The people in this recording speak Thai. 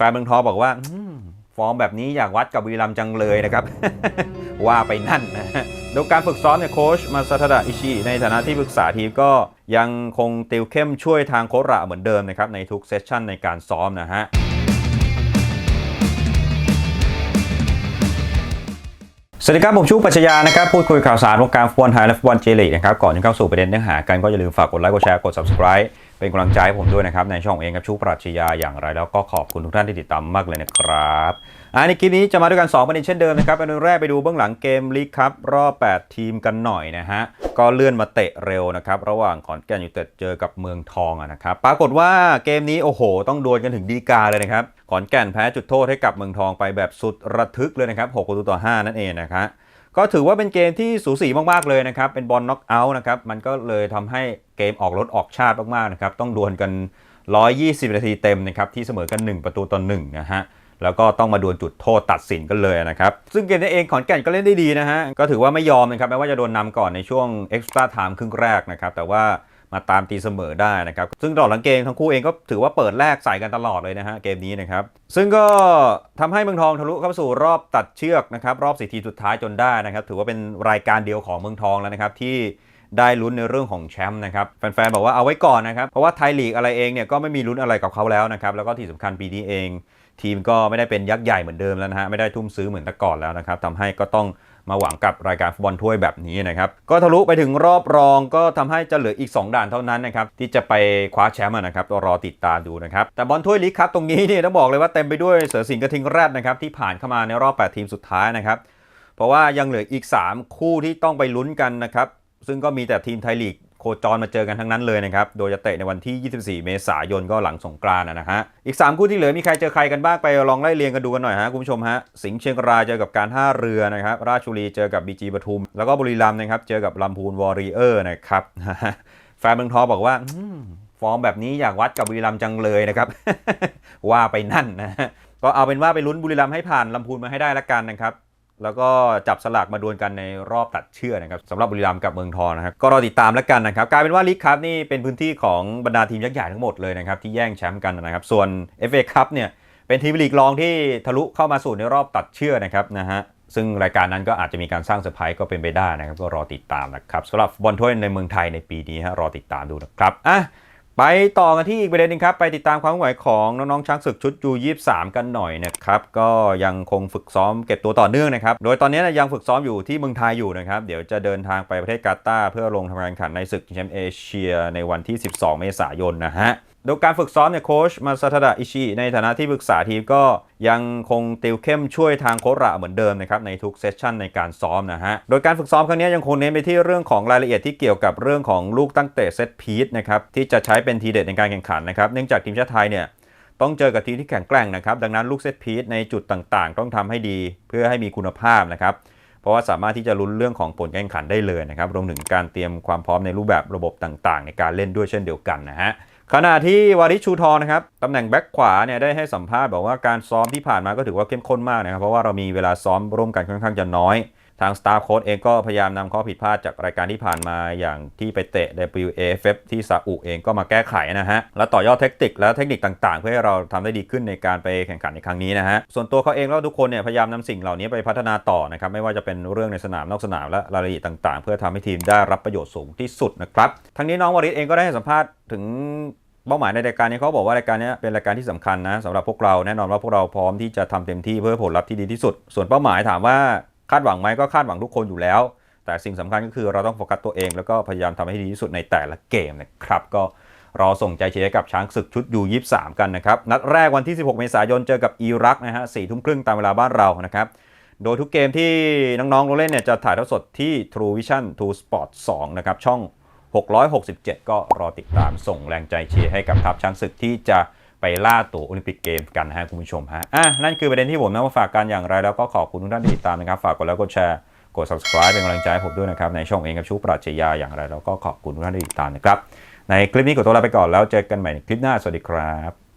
แฟนเมืองทองบอกว่าฟอร์มแบบนี้อยากวัดกับบุรีรัมจังเลยนะครับ ว่าไปนั่นนะดูการฝึกซ้อมเนี่ยโค้ชมาซาทาดะอิชิในฐานะที่ปรึกษาทีมก็ยังคงติวเข้มช่วยทางโคระเหมือนเดิมนะครับในทุกเซสชั่นในการซ้อมนะฮะสวัสดีครับ ผมชูปัชญานะครับ พูดคุยข่าวสารวงการฟุตบอลไทยและฟุตบอลเจลีกนะครับ ก่อนจะเข้าสู่ประเด็นเนื้อหากันก็อย่าลืมฝากกดไลค์กดแชร์กด subscribe เป็นกำลังใจให้ผมด้วยนะครับ ในช่องเองครับชูปรัชญาอย่างไร แล้วก็ขอบคุณทุกท่านที่ติดตามมากเลยนะครับอ่าในคลิปนี้จะมาด้วยกัน2ประเด็นเช่นเดิมนะครับประเด็นแรกไปดูเบื้องหลังเกมลีกครับรอบ 8 ทีมกันหน่อยนะฮะก็เลื่อนมาเตะเร็วนะครับระหว่างขอนแก่นยูเต็ดเจอกับเมืองทองนะครับปรากฏว่าเกมนี้โอ้โห ต้องดวลกันถึงดีกาเลยนะครับขอนแก่นแพ้จุดโทษให้กับเมืองทองไปแบบสุดระทึกเลยนะครับ6ประตูต่อ 5 นั่นเองนะครับ ก็ถือว่าเป็นเกมที่สูสีมากๆเลยนะครับ เป็นบอลน็อกเอาท์นะครับ มันก็เลยทำให้เกมออกรถออกชาติมากๆนะครับ ต้องดวลกัน 120 นาทีเต็มนะครับ ที่เสมอกัน 1 ประตูต่อ1นะฮะ แล้วก็ต้องมาดวลจุดโทษตัดสินกันเลยนะครับ ซึ่งเกมนี้เองขอนแก่นก็เล่นได้ดีนะฮะ ก็ถือว่าไม่ยอมนะครับ แม้ว่าจะโดนนำก่อนในช่วงเอ็กซ์ตร้าไทม์ครึ่งแรกนะครับ แต่ว่า มาตามตีเสมอได้นะครับ ซึ่งตลอดหลังเกมทั้งคู่เองก็ถือว่าเปิดแรกใส่กันตลอดเลยนะฮะเกมนี้นะครับ ซึ่งก็ทำให้เมืองทองทะลุเข้าสู่รอบตัดเชือกนะครับรอบสี่ทีสุดท้ายจนได้นะครับ ถือว่าเป็นรายการเดียวของเมืองทองแล้วนะครับที่ได้ลุ้นในเรื่องของแชมป์นะครับแฟนๆบอกว่าเอาไว้ก่อนนะครับเพราะว่าไทยลีกอะไรเองเนี่ยก็ไม่มีลุ้นอะไรกับเขาแล้วนะครับแล้วก็ที่สำคัญปีนี้เอง ทีมก็ไม่ได้เป็นยักษ์ใหญ่เหมือนเดิมแล้วนะฮะไม่ได้ทุ่มซื้อเหมือนแต่ก่อนแล้วนะครับทำให้ก็ต้อง มาหวังกับรายการฟุตบอลถ้วยแบบนี้นะครับก็ทะลุไปถึงรอบรองก็ทำให้จะเหลืออีก 2 ด่านเท่านั้นนะครับที่จะไปคว้าแชมป์นะครับรอติดตามดูนะครับแต่บอลถ้วยลีกครับตรงนี้เนี่ยต้องบอกเลยว่าเต็มไปด้วยเสือสิงห์กระทิงแรดนะครับที่ผ่านเข้ามาในรอบ 8 ทีมสุดท้ายนะครับเพราะว่ายังเหลืออีก 3 คู่ที่ต้องไปลุ้นกันนะครับซึ่งก็มีแต่ทีมไทยลีก โคจรมาเจอกันทั้งนั้นเลยนะครับ โดยจะเตะในวันที่ 24 เมษายนก็หลังสงกรานต์นะฮะ อีก 3 คู่ที่เหลือมีใครเจอใครกันบ้างไปลองไล่เรียงกันดูกันหน่อยฮะคุณผู้ชมฮะ สิงห์เชียงรายเจอกับการท่าเรือนะครับ ราชบุรีเจอกับบีจีปทุม แล้วก็บุรีรัมย์นะครับ เจอกับลำพูนวอริเออร์นะครับ แฟนเมืองทองบอกว่าฟอร์มแบบนี้อยากวัดกับบุรีรัมย์จังเลยนะครับ ว่าไปนั่นนะฮะก็เอาเป็นว่าไปลุ้นบุรีรัมย์ให้ผ่านลำพูนมาให้ได้ละกันนะครับ แล้วก็จับสลากมาดวลกันในรอบตัดเชือกนะครับสำหรับบุรีรัมย์กับเมืองทองนะครับก็รอติดตามแล้วกันนะครับกลายเป็นว่าลีกคัพนี่เป็นพื้นที่ของบรรดาทีมยักษ์ใหญ่ทั้งหมดเลยนะครับที่แย่งแชมป์กันนะครับส่วน FA คัพเนี่ยเป็นทีมลีกรองที่ทะลุเข้ามาสู่ในรอบตัดเชือกนะครับนะฮะซึ่งรายการนั้นก็อาจจะมีการสร้างเซอร์ไพรส์ก็เป็นไปได้นะครับก็รอติดตามนะครับสำหรับบอลถ้วยในเมืองไทยในปีนี้ฮะรอติดตามดูนะครับอะ ไปต่อกันที่อีกประเด็นหนึงครับ ไปติดตามความเคลื่อนไหวของน้องๆช้างศึกชุดยู23กันหน่อยนะครับ ก็ยังคงฝึกซ้อมเก็บตัวต่อเนื่องนะครับ โดยตอนนี้นะยังฝึกซ้อมอยู่ที่เมืองไทยอยู่นะครับ เดี๋ยวจะเดินทางไปประเทศกาตาร์เพื่อลงทำการแข่งขันในศึกชิงแชมป์เอเชียในวันที่ 12 เมษายนนะฮะ ดยการฝึกซ้อมเนี่ยโค้ชมาซาทาดะอิชิในฐานะที่ปรึกษาทีมก็ยังคงติวเข้มช่วยทางโคระเหมือนเดิมนะครับในทุกเซสชันในการซ้อมนะฮะ โดยการฝึกซ้อมครั้งนี้ยังคงเน้นไปที่เรื่องของรายละเอียดที่เกี่ยวกับเรื่องของลูกตั้งเตะเซตพีซนะครับที่จะใช้เป็นทีเด็ดในการแข่งขันนะครับเนื่องจากทีมชาติไทยเนี่ยต้องเจอกับทีมที่แข็งแกร่งนะครับดังนั้นลูกเซตพีซในจุดต่างๆ ต้องทำให้ดีเพื่อให้มีคุณภาพนะครับเพราะว่าสามารถที่จะลุ้นเรื่องของผลการแข่งขันได้เลยนะครับรวมถึงการเตรียมความพร้อมในรูปแบบระบบต่าง ๆ ในการเล่นด้วยเช่นเดียวกันนะฮะ ขณะที่วาริชูทอนะครับตำแหน่งแบ็คขวาเนี่ยได้ให้สัมภาษณ์บอกว่าการซ้อมที่ผ่านมาก็ถือว่าเข้มข้นมากนะครับเพราะว่าเรามีเวลาซ้อมร่วมกันค่อนข้างจะน้อย ทางสตาฟโค้ชเองก็พยายามนำข้อผิดพลาดจากรายการที่ผ่านมาอย่างที่ไปเตะ WAFF ที่ซาอุเองก็มาแก้ไขนะฮะ และต่อยอดเทคนิคและเทคนิคต่างๆ เพื่อให้เราทำได้ดีขึ้นในการไปแข่งขันในครั้งนี้นะฮะ ส่วนตัวเขาเองแล้วทุกคนเนี่ยพยายามนำสิ่งเหล่านี้ไปพัฒนาต่อนะครับไม่ว่าจะเป็นเรื่องในสนามนอกสนามและรายละเอียดต่างๆ เพื่อทำให้ทีมได้รับประโยชน์สูงที่สุดนะครับทั้งนี้น้องวริศเองก็ได้ให้สัมภาษณ์ถึงเป้าหมายในรายการนี้เขาบอกว่ารายการนี้เป็นรายการที่สำคัญนะสำหรับพวกเราแน่นอนว่าพวกเราพร้อมที่จะทำเต็มที่เพื่อผลลัพธ์ที่ดีที่สุด ส่วนเป้าหมายถามว่า คาดหวังไหมก็คาดหวังทุกคนอยู่แล้ว แต่สิ่งสำคัญก็คือเราต้องโฟกัสตัวเอง แล้วก็พยายามทำให้ดีที่สุดในแต่ละเกมนะครับ ก็รอส่งใจเชียร์กับช้างศึกชุดยู23กันนะครับ นัดแรกวันที่ 16 เมษายนเจอกับอิรักนะฮะสี่ทุ่มครึ่งตามเวลาบ้านเรานะครับ โดยทุกเกมที่น้องๆลงเล่นเนี่ยจะถ่ายทอดสดที่ True Vision 2 Sport 2 นะครับช่อง 667 ก็รอติดตามส่งแรงใจเชียร์ให้กับทัพช้างศึกที่จะ ไปล่าตั๋วโอลิมปิกเกมกันนะฮะคุณผู้ชมฮะอะนั่นคือประเด็นที่ผมนำมาฝากกันอย่างไร แล้วก็ขอบคุณทุกท่านที่ติดตามนะครับฝากกดไลค์กดแชร์กด subscribe เป็นกำลังใจให้ผมด้วยนะครับในช่องเองกับชูปรัชญาอย่างไร แล้วก็ขอบคุณทุกท่านที่ติดตามนะครับในคลิปนี้ขอตัวลาไปก่อนแล้วเจอกันใหม่ในคลิปหน้าสวัสดีครับ